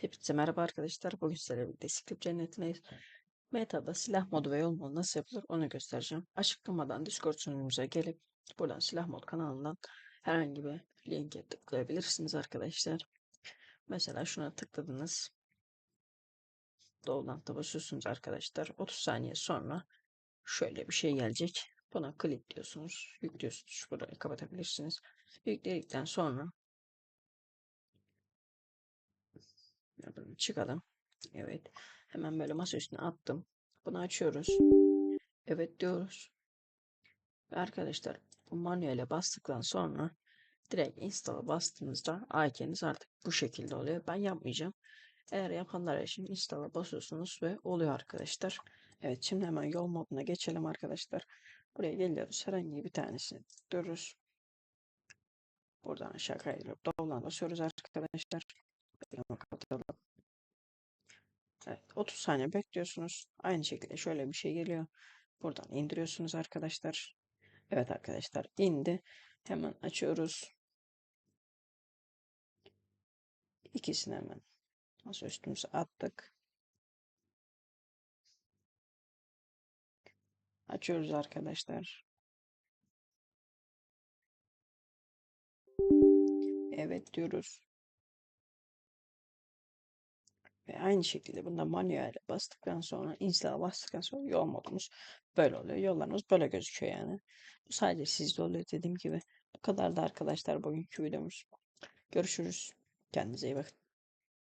Hepinize merhaba arkadaşlar. Bugün sizlerle birlikte Script Cenneti'neyiz. Meta'da silah modu ve yol modu nasıl yapılır onu göstereceğim. Açıklamadan Discord sunucumuza gelip buradan silah mod kanalından herhangi bir linke tıklayabilirsiniz arkadaşlar. Mesela şuna tıkladınız. Doğudan basıyorsunuz arkadaşlar. 30 saniye sonra şöyle bir şey gelecek. Buna click diyorsunuz. Yüklüyorsunuz. Burayı kapatabilirsiniz. Yükledikten sonra Çıkalım. Evet. Hemen böyle masa üstüne attım. Bunu açıyoruz. Evet diyoruz. Ve arkadaşlar bu manuele bastıktan sonra direkt install'a bastığınızda icon'iniz artık bu şekilde oluyor. Ben yapmayacağım. Eğer yapanlar için install'a basıyorsunuz ve oluyor arkadaşlar. Evet şimdi hemen yol moduna geçelim arkadaşlar. Buraya geliyoruz. Herhangi bir tanesini tıklıyoruz. Buradan aşağı kaydırıp download basıyoruz arkadaşlar. Kapatalım. Evet, 30 saniye bekliyorsunuz. Aynı şekilde şöyle bir şey geliyor. Buradan indiriyorsunuz arkadaşlar. Evet arkadaşlar indi. Hemen açıyoruz. İkisini hemen masa üstümüze attık. Açıyoruz arkadaşlar. Evet diyoruz. Ve aynı şekilde bunda manuel bastıktan sonra install bastıktan sonra yol modumuz böyle oluyor. Yollarımız böyle gözüküyor yani. Bu sadece sizde oluyor dediğim gibi. Bu kadar da arkadaşlar bugünkü videomuz. Görüşürüz. Kendinize iyi bakın.